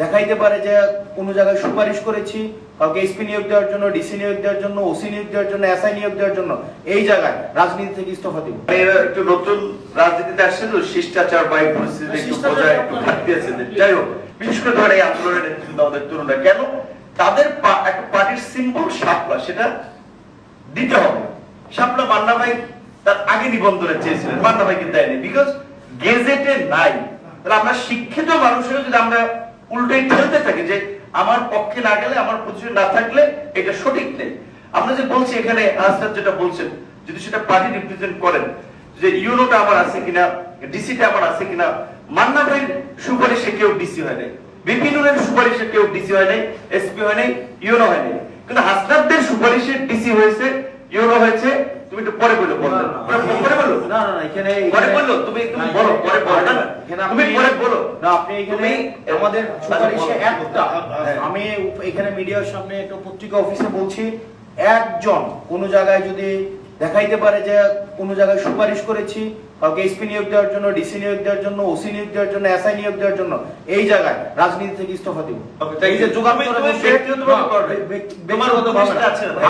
দেখাইতে পারে যে কোনো জায়গায় সুপারিশ করেছি কাউকে এসপি নিয়োগ দেওয়ার জন্য ডিসি নিয়োগ দেওয়ার জন্য ওসি নিয়োগ দেওয়ার জন্য এসআই নিয়োগ দেওয়ার জন্য এই জায়গায় রাজনীতি থেকে ইস্তফা দিব। এরা একটু নতুন রাজনীতিতে আসছে তো শিষ্টাচার বা পরিস্থিতি একটু শিষ্টাচার একটু ঘাটতি আছে যাই হোক বিশেষ করে ধরেন এই আন্দোলনের নেতৃত্ব আমাদের তরুণরা কেন তাদের একটা পার্টির সিম্বল শাপলা সেটা দিতে হবে। শাপলা মান্না ভাই তার আগে নিবন্ধনে চেয়েছিলেন মান্না ভাইকে দেয়নি বিকজ গেজেটে নাই। তাহলে আমরা শিক্ষিত মানুষের যদি আমরা উল্টোই ঠেলতে থাকি যে আমার পক্ষে না গেলে আমার পজিশন না থাকলে এটা সঠিক নেই। আমরা যে বলছি এখানে আজকাল যেটা বলছেন, যদি সেটা পার্টি রিপ্রেজেন্ট করেন, যে ইউনোটা আমার আছে কিনা, ডিসিটা আমার আছে কিনা মান্না ভাইয়ের সুপারিশে কেউ ডিসি হয় নাই। বিপিনুরের সুপারিশে কেউ ডিসি হয় নাই, এসপি হয় নাই ইউনো হয় নাই। কিন্তু হাসনাবদের সুপারিশে ডিসি হয়েছে ইউনো হয়েছে তুমি একটু পরে বলো বলো পরে বলো না না না এখানে পরে বলো বলল তুমি তুমি বলো পরে বলো না তুমি পরে বলো। না আপনি এখানে আমাদের সুপারিশে আচ্ছা, একটা। হ্যাঁ। আমি এখানে মিডিয়ার সামনে একটা পত্রিকা অফিসে বলছি একজন কোন জায়গায় যদি দেখাইতে পারে যে কোন জায়গায় সুপারিশ করেছি কাউকে এসপি নিয়োগ দেওয়ার জন্য ডিসি নিয়োগ দেওয়ার জন্য ওসি নিয়োগ দেওয়ার জন্য এসআই নিয়োগ দেওয়ার জন্য এই জায়গায় রাজনীতি থেকে ইস্তফা দিব।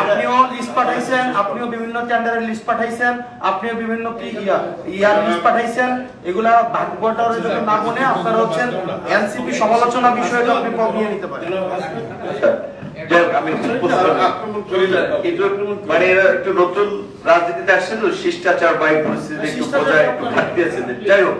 আপনিও লিস্ট পাঠাইছেন আপনিও বিভিন্ন টেন্ডারের লিস্ট পাঠাইছেন আপনিও বিভিন্ন কি ইয়া- ইয়ার লিস্ট পাঠাইছেন এগুলা ভাগ্যটার জন্য না মনে আপনারা হচ্ছেন এনসিপি সমালোচনা বিষয়টা আপনি নিয়ে নিতে পারেন। আচ্ছা, আমি মানে এরা একটু নতুন রাজনীতিতে আসছে তো শিষ্টাচার বা পরিস্থিতি একটু শিষ্টাচার একটু ঘাটতি আছে। যাই হোক